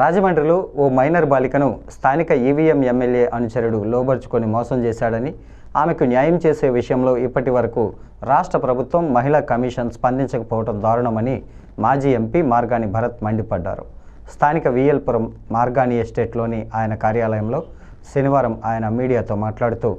రాజమండ్రిలో ఓ మైనర్ బాలికను స్థానిక ఈవీఎం ఎమ్మెల్యే అనుచరుడు లోబర్చుకొని మోసం చేశాడని ఆమెకు న్యాయం చేసే విషయంలో ఇప్పటి వరకు రాష్ట్ర ప్రభుత్వం మహిళా కమిషన్ స్పందించకపోవడం దారుణమని మాజీ ఎంపీ మార్గాని భరత్ మండిపడ్డారు. స్థానిక విఎల్పురం మార్గాని ఎస్టేట్లోని ఆయన కార్యాలయంలో శనివారం ఆయన మీడియాతో మాట్లాడుతూ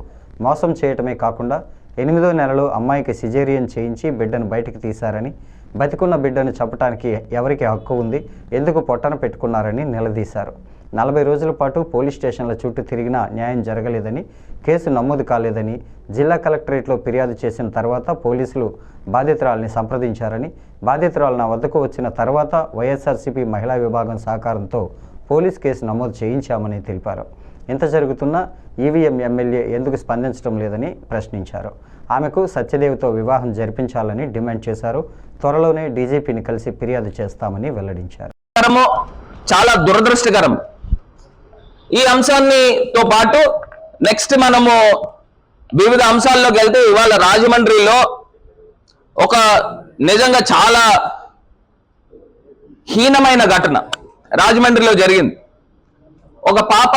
మోసం చేయటమే కాకుండా ఎనిమిదో నెలలో అమ్మాయికి సిజేరియన్ చేయించి బిడ్డను బయటకు తీశారని బతికున్న బిడ్డను చంపటానికి ఎవరికి హక్కు ఉంది? ఎందుకు పొట్టన పెట్టుకున్నారని నిలదీశారు. నలభై రోజుల పాటు పోలీస్ స్టేషన్ల చుట్టూ తిరిగినా న్యాయం జరగలేదని కేసు నమోదు కాలేదని జిల్లా కలెక్టరేట్లో ఫిర్యాదు చేసిన తర్వాత పోలీసులు బాధితురాలని సంప్రదించారని బాధితురాలు నా వద్దకు వచ్చిన తర్వాత వైఎస్ఆర్సీపీ మహిళా విభాగం సహకారంతో పోలీస్ కేసు నమోదు చేయించామని తెలిపారు. ఇంత జరుగుతున్నా ఈవీఎం ఎమ్మెల్యే ఎందుకు స్పందించడం లేదని ప్రశ్నించారు. ఆమెకు సత్యదేవితో వివాహం జరిపించాలని డిమాండ్ చేశారు. త్వరలోనే డీజీపీని కలిసి ఫిర్యాదు చేస్తామని వెల్లడించారు. చాలా దురదృష్టకరం. ఈ అంశాన్నితో పాటు నెక్స్ట్ మనము వివిధ అంశాల్లోకి వెళ్తే ఇవాళ రాజమండ్రిలో ఒక నిజంగా చాలా హీనమైన ఘటన రాజమండ్రిలో జరిగింది. ఒక పాప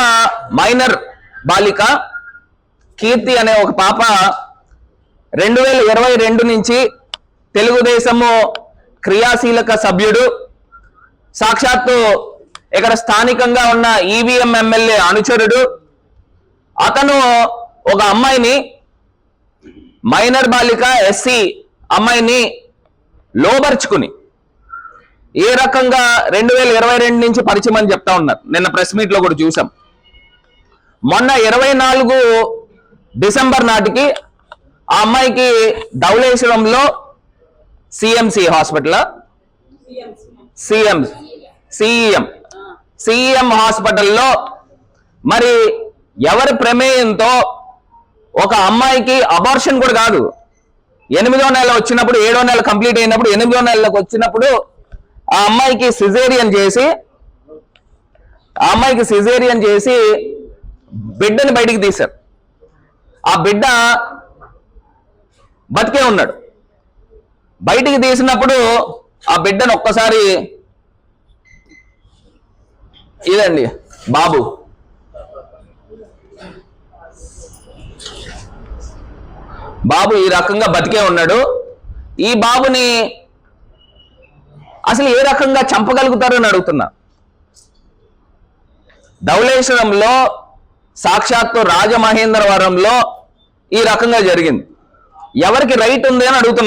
మైనర్ బాలిక కీర్తి అనే ఒక పాప రెండు వేల ఇరవై రెండు నుంచి తెలుగుదేశము క్రియాశీలక సభ్యుడు. సాక్షాత్తు ఇక్కడ స్థానికంగా ఉన్న ఈవీఎం ఎమ్మెల్యే అనుచరుడు. అతను ఒక అమ్మాయిని మైనర్ బాలిక ఎస్సీ అమ్మాయిని లోబర్చుకుని ఏ రకంగా రెండు వేల ఇరవై రెండు నుంచి పరిచయం అని చెప్తా ఉన్నారు. నిన్న ప్రెస్ మీట్లో కూడా చూసాం. మొన్న ఇరవై నాలుగు డిసెంబర్ నాటికి ఆ అమ్మాయికి ధవళేశ్వరంలో CMC hospital CM CM CM హాస్పిటల్లో మరి ఎవరి ప్రమేయంతో ఒక అమ్మాయికి అబార్షన్ కూడా కాదు. ఎనిమిదో నెల వచ్చినప్పుడు ఏడో నెల కంప్లీట్ అయినప్పుడు ఎనిమిదో నెలలకు వచ్చినప్పుడు ఆ అమ్మాయికి సిజేరియన్ చేసి ఆ అమ్మాయికి సిజేరియన్ చేసి బిడ్డని బయటికి తీశారు. ఆ బిడ్డ బతికే ఉన్నాడు. బయటికి తీసినప్పుడు ఆ బిడ్డను ఒక్కసారి ఇదండి బాబు. బాబు ఈ రకంగా బతికే ఉన్నాడు. ఈ బాబుని అసలు ఏ రకంగా చంపగలుగుతారు అని అడుగుతున్నా. ధవళేశ్వరంలో సాక్షాత్తు రాజమహేంద్రవరంలో ఈ రకంగా జరిగింది. ఎవరికి రైట్ ఉంది అని అడుగుతున్నా.